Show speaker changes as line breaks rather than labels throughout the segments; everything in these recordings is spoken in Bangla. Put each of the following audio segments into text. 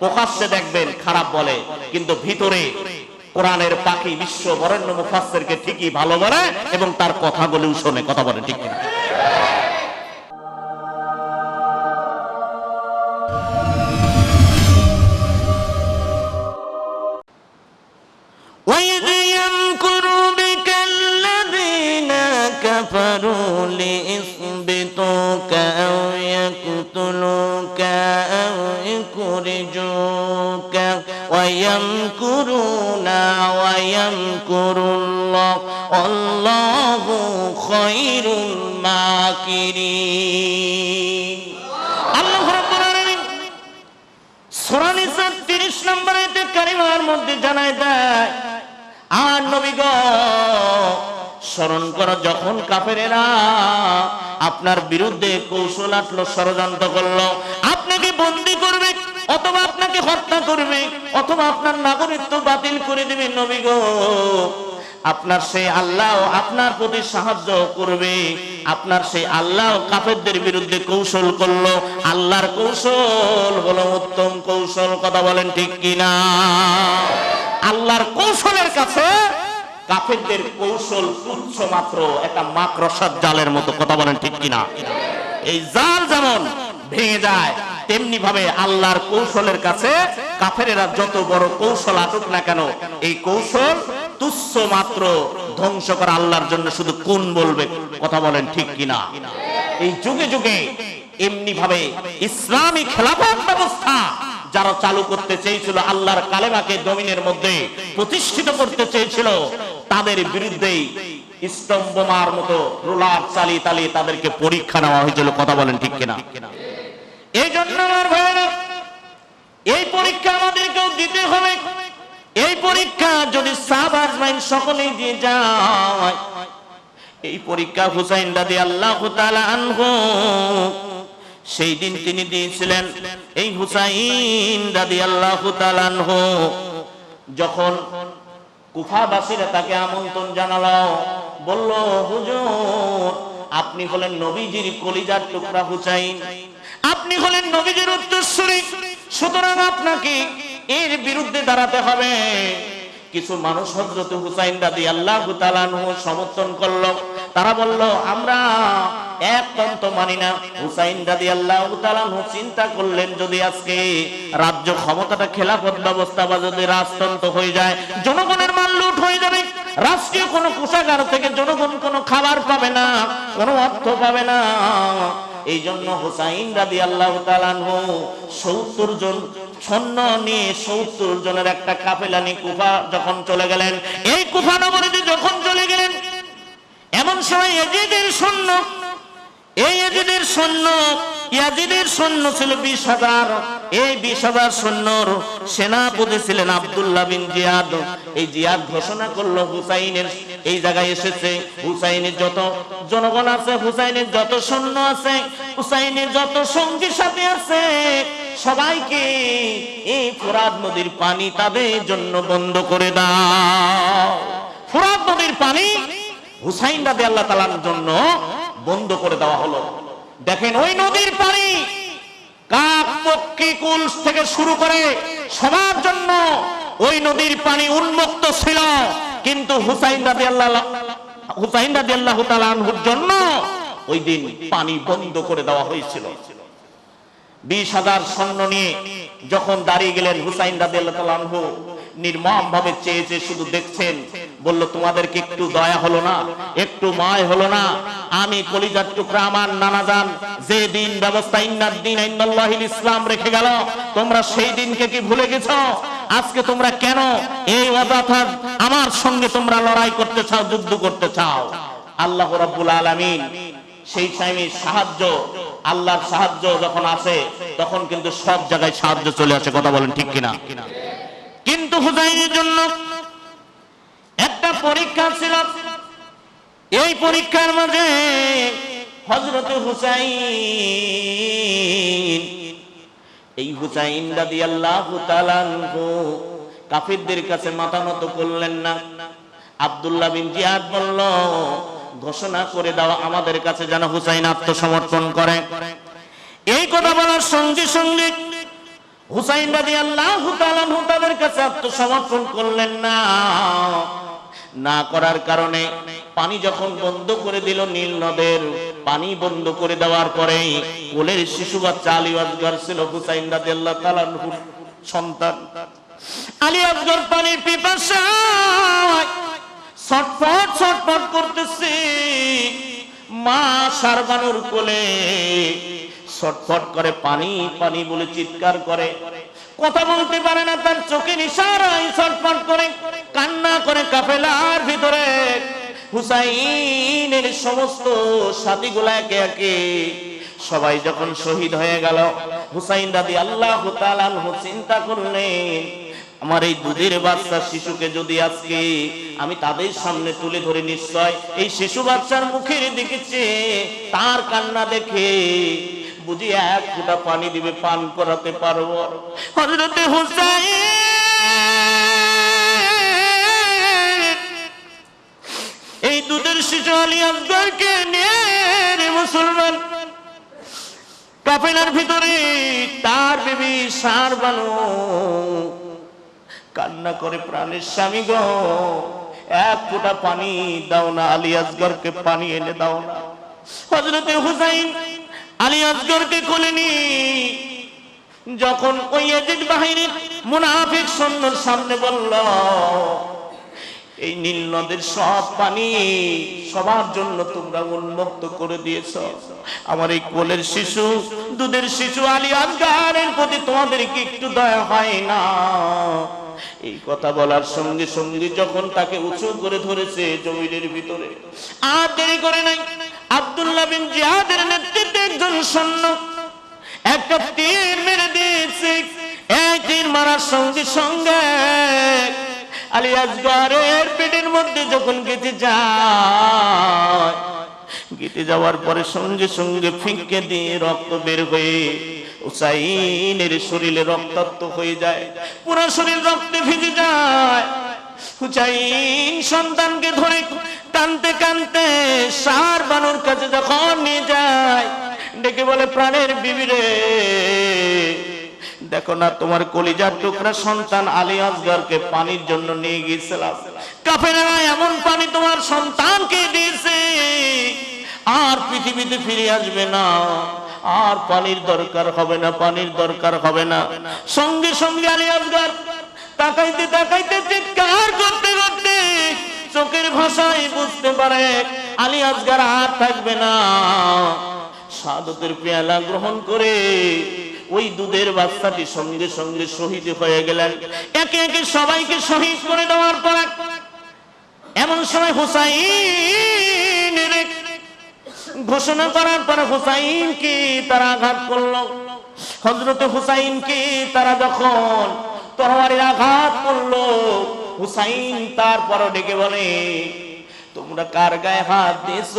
প্রকাশ্যে দেখবেন, খারাপ বলে, কিন্তু ভিতরে কোরআনের পাখি বিশ্ব বরেণ্য মুফাসেরকে ঠিকই ভালো বলে এবং তার কথাগুলোও শোনে, কথা বলে, ঠিক
স্মরণ করো, যখন কাফেরেরা আপনার বিরুদ্ধে কৌশল আটলো, ষড়যন্ত্র করল, আপনাকে বন্দি করবে, অথবা আপনাকে হত্যা করবে, অথবা আপনার নাগরিকত্ব বাতিল করে দেবে, নবী গো। আপনার সেই আল্লাহ আপনার প্রতি সাহায্য করবে, আপনার সেই আল্লাহ কাফেরদের বিরুদ্ধে কৌশল করল, আল্লাহর কৌশল হলো উত্তম কৌশল, কথা বলেন ঠিক কিনা? আল্লাহর কৌশলের কাছে কাফেরদের কৌশল তুচ্ছ মাত্র একটা মাকড়সার জালের মতো, কথা বলেন ঠিক কিনা? এই জাল যেমন ভেঙে যায়, তেমনি ভাবে আল্লাহর কৌশলের কাছে কাফেরেরা যত বড় কৌশল আটুক না কেন, এই কৌশল তুচ্ছ মাত্র ধ্বংস করা আল্লাহর জন্য শুধু কোন বলবে, কথা বলেন ঠিক কিনা? এই যুগে যুগে এমনি ভাবে ইসলামী খেলাফত ব্যবস্থা যারা চালু করতে চেয়েছিল, আল্লাহর কালেমাকে জমিনের মধ্যে প্রতিষ্ঠিত করতে চেয়েছিল তাদের বিরুদ্ধেই স্তম্ভমার মতো রোলার চালিয়ে চালিয়ে তাদেরকে পরীক্ষা নেওয়া হয়েছিল, কথা বলেন ঠিক কিনা? এই জন্য আমার ভাইয়েরা, এই পরীক্ষা আমাদেরকেও দিতে হবে। এই পরীক্ষা যদি সাহাবাজ মাইন সকলেই দিয়ে যায়, এই পরীক্ষা হুসাইন দাদি আল্লাহ আনহু, সেই দিন তিনি দিয়েছিলেন। এই হুসাইন দাদি আল্লাহ আনহু যখন কুফাবাসীরা তাকে আমন্ত্রণ জানালো বলল, হুজুর, আপনি হলেন নবীজির কলিজার টুকরা হুসাইন। আপনি হলেন নবীজির উত্তরসূরি। সুতরাং আপনাকে এর বিরুদ্ধে দাঁড়াতে হবে। কিছু মানুষ হজরত হুসাইন দাদি আল্লাহ সমর্থন করল। তারা বলল, আমরা এক পন্থ মানি না। হুসাইন দাদি আল্লাহ চিন্তা করলেন, যদি আজকে রাজ্য ক্ষমতাটা খেলাফত ব্যবস্থা বা যদি রাজতন্ত্র হয়ে যায়, জনগণের লুট হয়ে যাবে। রাষ্ট্রীয় কোনো কোষাগার থেকে জনগণ কোনো খাবার পাবে না, কোনো অর্থ পাবে না। এই জন্য হুসাইন রাদি আল্লাহ সত্তর জন সৈন্য নিয়ে সত্তর জনের একটা কাফেলা নিয়ে কুফা যখন চলে গেলেন, এই কুফা নগরীতে যখন চলে গেলেন, এমন সময় এজিদের সৈন্য, এই এজিদের সৈন্য, ইয়াজিদের সৈন্য ছিল বিশ হাজার। এই বিশ হাজার সৈন্যর সেনাপতি ছিলেন আব্দুল্লাহ বিন জিয়াদ। এই জিয়াদ ঘোষণা করল, হুসাইনের এই জায়গায় এসেছে। হুসাইনের যত জনগণ আছে, হুসাইনের যত সৈন্য আছে, হুসাইনের যত সঙ্গী সাথে আছে, সবাইকে এই ফোরাদ নদীর পানি তাদের জন্য বন্ধ করে দাও। ফোরাদ নদীর পানি হুসাইন রাদি আল্লাহ তালার জন্য বন্ধ করে দেওয়া হলো। দেখেন ওই নদীর পানি কাক কুল থেকে শুরু করে সবার জন্য ওই নদীর পানি উন্মুক্ত ছিল। কিন্তু হুসাইন রাজি আল্লাহ হুসাইন রাজি আল্লাহ জন্য ওই দিন পানি বন্ধ করে দেওয়া হয়েছিল। বিশ হাজার সৈন্য নিয়ে যখন দাঁড়িয়ে গেলেন হুসাইন রাজি আল্লাহ নির্মম ভাবে চেয়েছে শুধু দেখছেন। বলল, তোমাদেরকে একটু দয়া হলো না, একটু মায় হলো না। আমি কলিজার টুকরা আমার নানা যান যে দিন ব্যবস্থা ইন্নার দিন ইন্নাল্লাহিল ইসলাম রেখে গেল, তোমরা সেই দিনকে কি ভুলে গেছো? আজকে তোমরা কেন এই অযথার আমার সঙ্গে তোমরা লড়াই করতে চাও, যুদ্ধ করতে চাও? আল্লাহ রাব্বুল আলামিন সেই টাইমে সাহায্য, আল্লাহর সাহায্য যখন আসে, তখন কিন্তু সব জায়গায় সাহায্য চলে আসে। কথা বলেন ঠিক কিনা? কিন্তু হুসাইনের জন্য একটা পরীক্ষা ছিল। এই পরীক্ষার মাঝে হজরত হুসাইন, এই হুসাইন দাদি আল্লাহ কাফিরদের কাছে মাথা নত করলেন না। আব্দুল্লাহ বিন জিয়াদ বলল, ঘোষণা করে দাও আমাদের কাছে যেন হুসাইন আত্মসমর্পণ করে। এই কথা বলার সঙ্গে সঙ্গে হুসাইন রাজি আল্লাহ তাদের কাছে আত্মসমর্পণ করলেন না। না করার কারণে পানি যখন বন্ধ করে দিল নীল নদের, পানি বন্ধ করে দেওয়ার পরে কোলের শিশু বাচ্চা আলী আসগর ছিল হুসাইন রাজি আল্লাহ তালানহুর সন্তান। আলী আসগর পানির পিপাসায় ছটফট ছটফট করতেছে। মা সারবানুর কোলে ছটফট করে, পানি পানি বলে চিৎকার করে। কথা বলতে পারে না, তার চোখের ইশারায় ছটফট করে, কান্না করে কাফেলার ভিতরে। হুসাইনের সমস্ত সাথীগুলা একে একে সবাই যখন শহীদ হয়ে গেল, হুসাইন দাদি আল্লাহ চিন্তা করলেন, আমার এই দুধের বাচ্চা শিশুকে যদি আজকে আমি তাদের সামনে তুলে ধরে নিশ্চয়, এই শিশু বাচ্চার মুখের চেয়ে তার কান্না দেখে বুঝি এক ফোঁটা পানি দিবে, পান করাতে পারব। হজরতে হুসাইন, এই দুধের শিশু আলী আফগারকে নিয়ে মুসলমান, কাফেলার ভিতরে তার বিবি সার বানো, কান্না করে প্রাণের স্বামী গো, এক ফোঁটা পানি দাও না, আলী আসগরকে পানি এনে দাও না। হজরতে হুসাইন আলী আসগরকে কোলেনি যখন ওই এজিদ বাহিনীর মুনাফিক সৈন্যর সামনে বলল, এই নীল নদের সব পানি সবার জন্য তোমরা উন্মুক্ত করে দিয়েছ। আমার এই কোলের শিশু, দুধের শিশু আলী আজগারের প্রতি তোমাদের কি একটু দয়া হয় না। এই কথা বলার সঙ্গে সঙ্গে যখন তাকে উঁচু করে ধরেছে জমিনের ভিতরে, আর দেরি করে নাই। আব্দুল্লাহ বিন জিহাদের নেতৃত্বে একজন সৈন্য, একটা তীর মেরে দিয়েছে এই তীর মারার সঙ্গে সঙ্গে আলী আসগরের পেটের মধ্যে যখন গেঁথে যায়, গেঁথে যাওয়ার পরে সঙ্গে সঙ্গে ফিঁকে দিয়ে রক্ত বের হয়ে উসাইনের শরীরে রক্তাক্ত হয়ে যায়, পুরো শরীর রক্তে ভিজে যায়। হুচাইন সন্তানকে ধরে কানতে কানতে সার বানুর কাছে যখন নিয়ে যায় ডেকে বলে, প্রাণের বিবিরে দেখো না তোমার কলিজার টুকরা সন্তান আলী আসগরকে পানির জন্য নিয়ে গিয়েছিলাম কাফেরা এমন পানি তোমার সন্তানকে দিয়েছে, আর পৃথিবীতে ফিরে আসবে না। আর পানির দরকার হবে না, পানির দরকার হবে না। সঙ্গে সঙ্গে আলী আসগর তাকাইতে তাকাইতে চিৎকার করতে করতে চোখের ভাষায় বুঝতে পারে, আলী আসগার আর থাকবে না। সাদতের পেয়ালা গ্রহণ করে ওই দুধের বাচ্চাটি সঙ্গে সঙ্গে শহীদ হয়ে গেলেন। একে একে সবাইকে শহীদ করে দেওয়ার পর এমন সময় হুসাইন ঘোষণা করার পর হুসাইনকে তারা আঘাত করল। হজরত হুসাইনকে তারা যখন তরবারির আঘাত করল, হুসাইন তারপর ডেকে বলে, তোমরা কার গায়ে হাত দিয়েছ?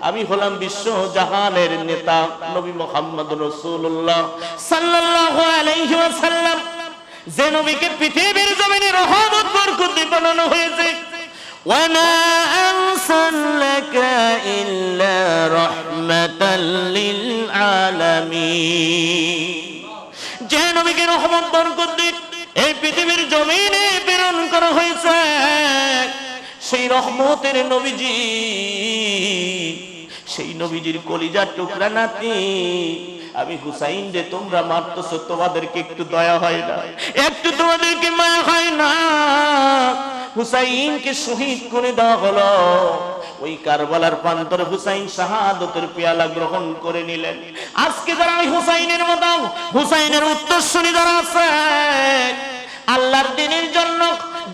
আমি হলাম বিশ্ব জাহানের নেতা নবী মোহাম্মদ রসুল্লাহ সাল্লাল্লাহু আলাইহি ওয়াসাল্লাম যে নবীকে পৃথিবীর জমিনে রহমত বরকত দিয়ে বানানো হয়েছে وما أرسلك إلا رحمة للعالمين যে নবীকে রহমত বরকত দিয়ে এই পৃথিবীর জমিনে প্রেরণ করা হয়েছে সেই রহমতের নবীজি সেই নবীজির কলিজার টুকরা নাতি। আমি হুসাইন যে তোমরা মারতেছ, তোমাদেরকে একটু দয়া হয় না। একটু তোমাদেরকে মায়া হয় না। হুসাইনকে শহীদ করে দেওয়া হলো। ওই কারবালার হুসাইন শাহাদতের পেয়ালা গ্রহণ করে নিলেন। আজকে যারা ওই হুসাইনের মতো, হুসাইনের যারা আছে, আল্লাহর দিনের জন্য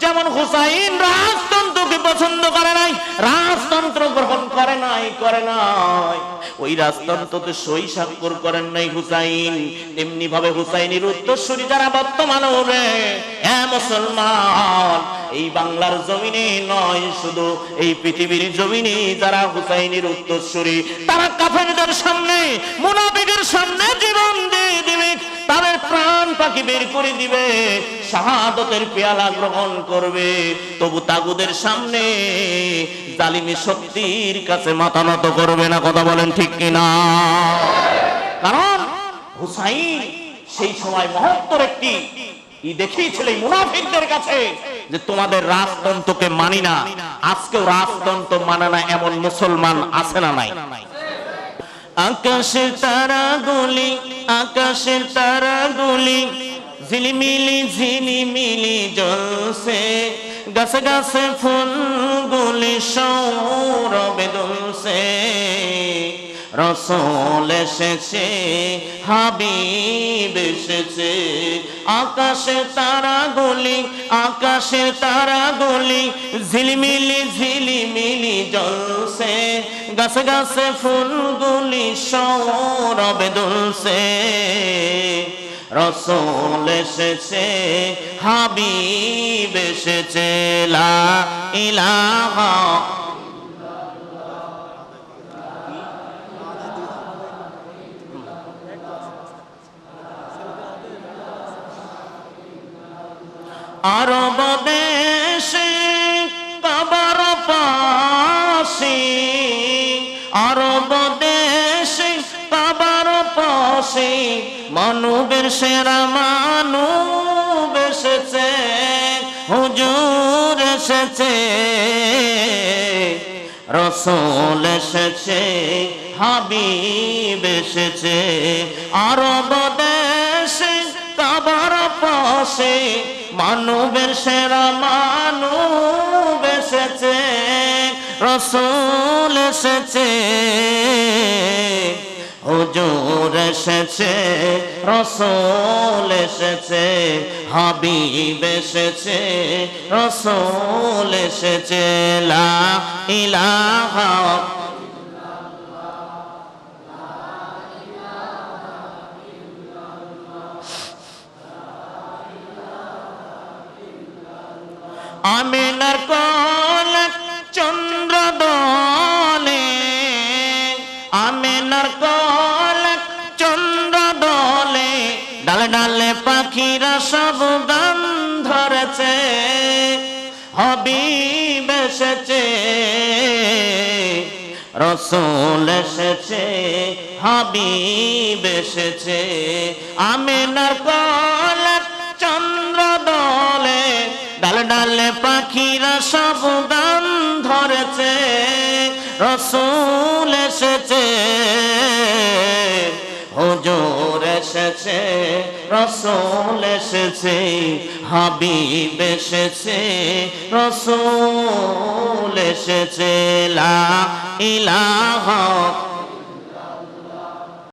যেমন হুসাইন রাজতন্ত্রকে পছন্দ করে নাই, রাজতন্ত্র গ্রহণ করে নাই। ওই রাজতন্ত্রতে সই স্বাক্ষর করেন নাই হুসাইন। তেমনি ভাবে হুসাইনের উত্তরসূরি যারা বর্তমানে হ্যাঁ মুসলমান, এই বাংলার জমিনে নয়, শুধু এই পৃথিবীর জমিনে যারা হুসাইনের উত্তরসূরি, তারা কাফেরদের সামনে, মুনাফিকের সামনে জীবন বের করে দিবে, শাহাদতের পেয়ালা গ্রহণ করবে। তবু তাগুদের সামনে জালিমি শক্তির কাছে মাথা নত করবে না, কথা বলেন ঠিক কিনা? কারণ হুসাইন
সেই সময় মহত্তর একটি মানি আছে না নাই।
আকাশের আকাশের তারাগুলি ঝিলিমিলি ঝিলিমিলি জ্বলছে। গাছে গাছে ফুলগুলি সৌরভে দুলছে। রসল এসেছে, হাবিব এসেছে। আকাশে তারা গলি তারাগুলি আকাশের তারাগুলি ঝিলিমিলি ঝিলিমিলি জ্বলছে। গাছে গাছে ফুলগুলি সৌরভে দুলছে। রসল এসেছে হাবিব এসেছে লা ইলাহা আরব দেশে কাবার পাশে মানবের সেরা মানব এসেছে, হুজুর এসেছে, রসল এসেছে, হাবিব এসেছে, আরব দেশে, কাবার পাশে মানবের সেরা মানব এসেছে, রসুল এসেছে। হুজুর এসেছে রসুল এসেছে হাবিব এসেছে রসুল এসেছে লা ইলাহা আমিনার কল রসুল এসেছে, হাবিব এসেছে, আমিনার কল চন্দ্র দলে ডালে ডালে পাখিরা সব গান ধরেছে, রসুল এসেছে, হুজুর এসেছে রসুল এসেছে হাবিব এসেছে রসুল এসেছে লা ইলাহা